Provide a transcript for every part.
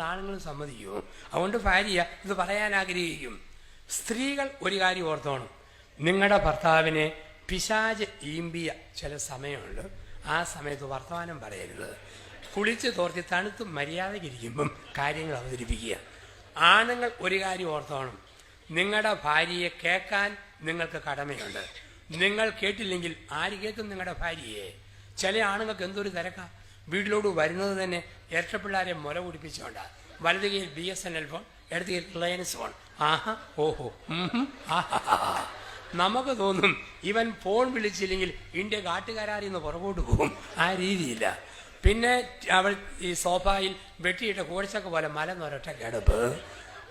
ആണുങ്ങൾ സമ്മതിക്കും. അതുകൊണ്ട് ഭാര്യ ഇത് പറയാൻ ആഗ്രഹിക്കും. സ്ത്രീകൾ ഒരു കാര്യം ഓർത്തോണം. നിങ്ങളുടെ ഭർത്താവിനെ പിശാജ് ഈമ്പിയ ചില സമയമുണ്ട്. ആ സമയത്ത് വർത്തമാനം പറയരുത്. കുളിച്ച് തോർത്തി തണുത്ത് മര്യാദയ്ക്കിരിക്കുമ്പം കാര്യങ്ങൾ അവതരിപ്പിക്കുക. ആണുങ്ങൾ ഒരു കാര്യം ഓർത്തോണം. നിങ്ങളുടെ ഭാര്യയെ കേൾക്കാൻ നിങ്ങൾക്ക് കടമയുണ്ട്. നിങ്ങൾ കേട്ടില്ലെങ്കിൽ ആര് കേൾക്കും നിങ്ങളുടെ ഭാര്യയെ? ചില ആണുങ്ങൾക്ക് എന്തൊരു തിരക്കാ? വീട്ടിലോട്ട് വരുന്നത് തന്നെ ഇരട്ടപ്പിള്ളാരെ മുല കുടിപ്പിച്ചുകൊണ്ടാണ് വലത് കയ്യിൽ B S N L phone ഇടത് കയ്യിൽ റിലയൻസ് ഫോൺ ആഹാ ഓഹോ നമുക്ക് തോന്നും ഇവൻ ഫോൺ വിളിച്ചില്ലെങ്കിൽ ഇന്ത്യ കാട്ടുകാരാരി നിന്ന് പുറകോട്ട് പോകും. ആ രീതിയില്ല. പിന്നെ അവൾ ഈ സോഫായിൽ വെട്ടിയിട്ട കോഴിച്ചക്ക പോലെ മലന്നൊരൊറ്റ കിടപ്പ്.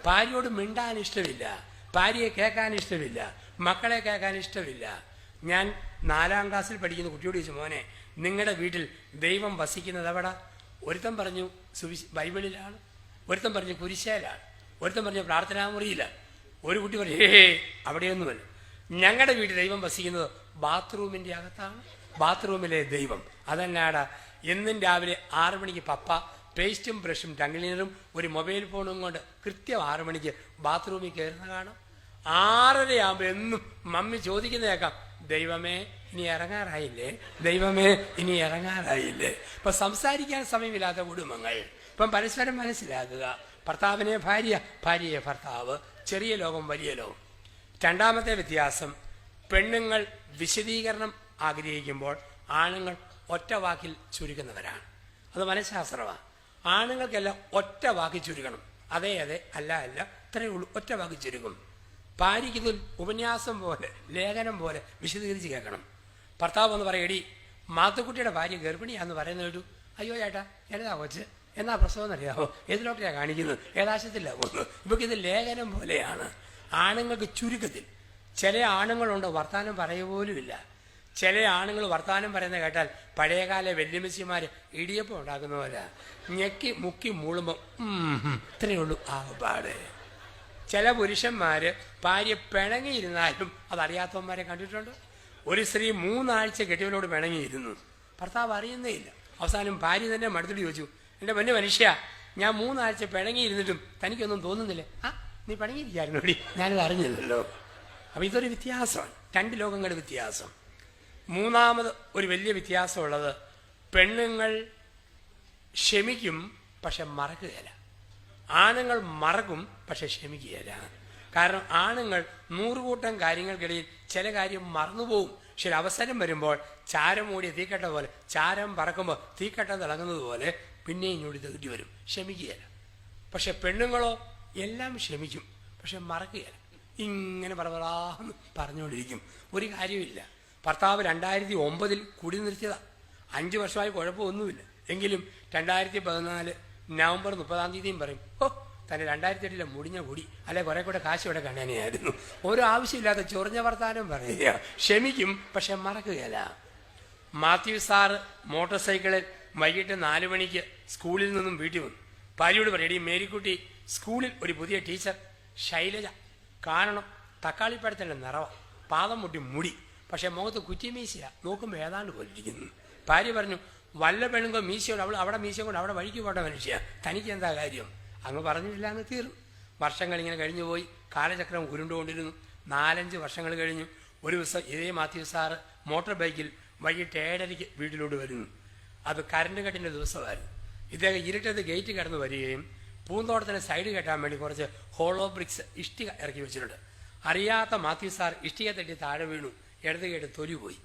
ഭാര്യയോട് മിണ്ടാൻ ഇഷ്ടമില്ല. ഭാര്യയെ കേൾക്കാൻ ഇഷ്ടമില്ല. മക്കളെ കേൾക്കാൻ ഇഷ്ടമില്ല. ഞാൻ നാലാം ക്ലാസ്സിൽ പഠിക്കുന്ന കുട്ടിയോട് ചോദിച്ചു മോനെ നിങ്ങളുടെ വീട്ടിൽ ദൈവം വസിക്കുന്നത് എവിടെ? ഒരുത്തൻ പറഞ്ഞു ബൈബിളിലാണ്. ഒരുത്തൻ പറഞ്ഞു കുരിശയിലാണ്. ഒരുത്തൻ പറഞ്ഞു പ്രാർത്ഥനാമുറിയിലാണ്. ഒരു കുട്ടി പറഞ്ഞു ഹേ അവിടെയൊന്നുമല്ല. ഞങ്ങളുടെ വീട്ടിൽ ദൈവം വസിക്കുന്നത് ബാത്റൂമിന്റെ അകത്താണ്. ബാത്റൂമിലെ ദൈവം. അതല്ലാടാ എന്നും രാവിലെ ആറു മണിക്ക് പപ്പ പേസ്റ്റും ബ്രഷും ടംഗ്ലീനറും ഒരു മൊബൈൽ ഫോണും കൊണ്ട് കൃത്യം ആറു മണിക്ക് ബാത്റൂമിൽ കയറുന്ന കാണാം. ആറരയാകുമ്പോൾ എന്നും മമ്മി ചോദിക്കുന്ന കേൾക്കാം. ദൈവമേ ഇനി ഇറങ്ങാറായില്ലേ? ദൈവമേ ഇനി ഇറങ്ങാറായില്ലേ? ഇപ്പൊ സംസാരിക്കാൻ സമയമില്ലാത്ത കുടുംബങ്ങൾ. ഇപ്പം പരസ്പരം മനസ്സിലാക്കുക. ഭർത്താവിനെ ഭാര്യ ഭാര്യയെ ഭർത്താവ്. ചെറിയ ലോകം വലിയ ലോകം. രണ്ടാമത്തെ വ്യത്യാസം പെണ്ണുങ്ങൾ വിശദീകരണം ആഗ്രഹിക്കുമ്പോൾ ആണുങ്ങൾ ഒറ്റ വാക്കിൽ ചുരുക്കുന്നവരാണ്. അത് മനഃശാസ്ത്രമാണ്. ആണുങ്ങൾക്കെല്ലാം ഒറ്റ വാക്കിൽ ചുരുക്കണം അതെ അതെ അല്ല അല്ല ഇത്രയേ ഉള്ളൂ. ഒറ്റ വാക്കിൽ ചുരുക്കും ഭാര്യയ്ക്ക് ഉപന്യാസം പോലെ ലേഖനം പോലെ വിശദീകരിച്ച് കേൾക്കണം. ഭർത്താവ് എന്ന് പറയടി മാത്തുക്കുട്ടിയുടെ ഭാര്യ ഗർഭിണിയാന്ന് പറയുന്നത് കേട്ടു. അയ്യോ ചേട്ടാ എന്നതാ കൊച്ച്? എന്നാ പ്രസവം എന്നറിയാമോ ഏതിലോട്ടാണ് കാണിക്കുന്നത്? ഏതാശത്തില്ല പോകുന്നത്? ഇവർക്ക് ഇത് ലേഖനം പോലെയാണ്. ആണുങ്ങൾക്ക് ചുരുക്കത്തിൽ ചില ആണുങ്ങളുണ്ട് വർത്താനം പറയുപോലുമില്ല ചില ആണുങ്ങൾ വർത്താനം പറയുന്നത് കേട്ടാൽ പഴയകാല വെല്ലുമിച്ചിമാർ ഇടിയപ്പം ഉണ്ടാക്കുന്ന പോലെ ഞെക്കി മുക്കി മൂളുമ്പോൾ ഇത്രയേ ഉള്ളൂ. ആകപ്പാട് ചില പുരുഷന്മാർ ഭാര്യ പിണങ്ങിയിരുന്നാലും അതറിയാത്തവന്മാരെ കണ്ടിട്ടുണ്ട്. ഒരു സ്ത്രീ മൂന്നാഴ്ച കെട്ടിയവനോട് പിണങ്ങിയിരുന്നു. ഭർത്താവ് അറിയുന്നേ ഇല്ല. അവസാനം ഭാര്യ തന്നെ മടുത്തിട്ട് ചോദിച്ചു എന്റെ പൊന്നു മനുഷ്യ ഞാൻ മൂന്നാഴ്ച പിണങ്ങിയിരുന്നിട്ടും തനിക്കൊന്നും തോന്നുന്നില്ലേ. ആ നീ പിണങ്ങിയിരിക്കായിരുന്നോടി ഞാനത് അറിഞ്ഞില്ലല്ലോ. അപ്പം ഇതൊരു വ്യത്യാസമാണ്. രണ്ട് ലോകങ്ങളുടെ വ്യത്യാസം. മൂന്നാമത് ഒരു വലിയ വ്യത്യാസമുള്ളത് പെണ്ണുങ്ങൾ ക്ഷമിക്കും പക്ഷെ മറക്കുകയില്ല. ആണുങ്ങൾ മറകും പക്ഷെ ക്ഷമിക്കുകയില്ല. കാരണം ആണുങ്ങൾ നൂറുകൂട്ടം കാര്യങ്ങൾക്കിടയിൽ ചില കാര്യം മറന്നുപോകും. പക്ഷെ അവസരം വരുമ്പോൾ ചാരം മൂടി തീക്കട്ട പോലെ ചാരം പറക്കുമ്പോൾ തീക്കട്ട തിളങ്ങുന്നത് പോലെ പിന്നെയും ഞൊടി തെറ്റി വരും. ക്ഷമിക്കുകയില്ല. പക്ഷെ പെണ്ണുങ്ങളോ എല്ലാം ക്ഷമിക്കും പക്ഷെ മറക്കുകയില്ല. ഇങ്ങനെ പറവറാന്ന് പറഞ്ഞുകൊണ്ടിരിക്കും. ഒരു കാര്യമില്ല ഭർത്താവ് രണ്ടായിരത്തി ഒമ്പതിൽ കുടി നിർത്തിയതാണ് അഞ്ച് വർഷമായി കുഴപ്പമൊന്നുമില്ല. എങ്കിലും രണ്ടായിരത്തി പതിനാല് നവംബർ മുപ്പതാം തീയതിയും പറയും ഓ തന്നെ രണ്ടായിരത്തി എട്ടിലെ മുടിഞ്ഞ കൂടി അല്ലെ കുറെ കൂടെ കാശ് ഇവിടെ കണ്ണനെയായിരുന്നു ഓരോ ആവശ്യമില്ലാത്ത ചൊറിഞ്ഞ വർത്താനം പറയുക. ക്ഷമിക്കും പക്ഷെ മറക്കുകയല്ല. മാത്യു സാറ് മോട്ടോർ സൈക്കിളിൽ വൈകിട്ട് നാലു മണിക്ക് സ്കൂളിൽ നിന്നും വീട്ടിൽ വന്നു. ഭാര്യയോട് പറയടി മേരിക്കുട്ടി സ്കൂളിൽ ഒരു പുതിയ ടീച്ചർ. ശൈലജ. കാണണം തക്കാളിപ്പഴത്തിന്റെ നിറവ. പാദം മുട്ടി മുടി. പക്ഷെ മുഖത്ത് കുറ്റിമീശിയ. നോക്കുമ്പോൾ ഏതാണ്ട് പോലിരിക്കുന്നു. ഭാര്യ പറഞ്ഞു വല്ല പെണ്ണുങ്കോ മീശയോട് അവൾ അവിടെ മീശ കൊണ്ട് അവിടെ വഴിക്ക് പോട്ട മനുഷ്യ. തനിക്ക് എന്താ കാര്യം? അങ്ങ് പറഞ്ഞില്ല അങ്ങ് തീർന്നു. വർഷങ്ങൾ ഇങ്ങനെ കഴിഞ്ഞു പോയി. കാലചക്രം ഉരുണ്ടുകൊണ്ടിരുന്നു. നാലഞ്ച് വർഷങ്ങൾ കഴിഞ്ഞു. ഒരു ദിവസം ഇതേ മാത്യു സാറ് മോട്ടോർ ബൈക്കിൽ വൈകിട്ട് ഏഴരയ്ക്ക് വീട്ടിലോട്ട് വരുന്നു. അത് കരണ്ട് കെട്ടിന്റെ ദിവസമായിരുന്നു. ഇദ്ദേഹം ഇരുട്ടത്ത് ഗേറ്റ് കടന്ന് വരികയും പൂന്തോട്ടത്തിന് സൈഡ് കെട്ടാൻ വേണ്ടി കുറച്ച് ഹോളോ ബ്രിക്സ് ഇഷ്ടിക ഇറക്കി വെച്ചിട്ടുണ്ട്. അറിയാത്ത മാത്യു സാർ ഇഷ്ടിക തട്ടി താഴെ വീണു. ഇടത് കേട്ട് തൊലി പോയി.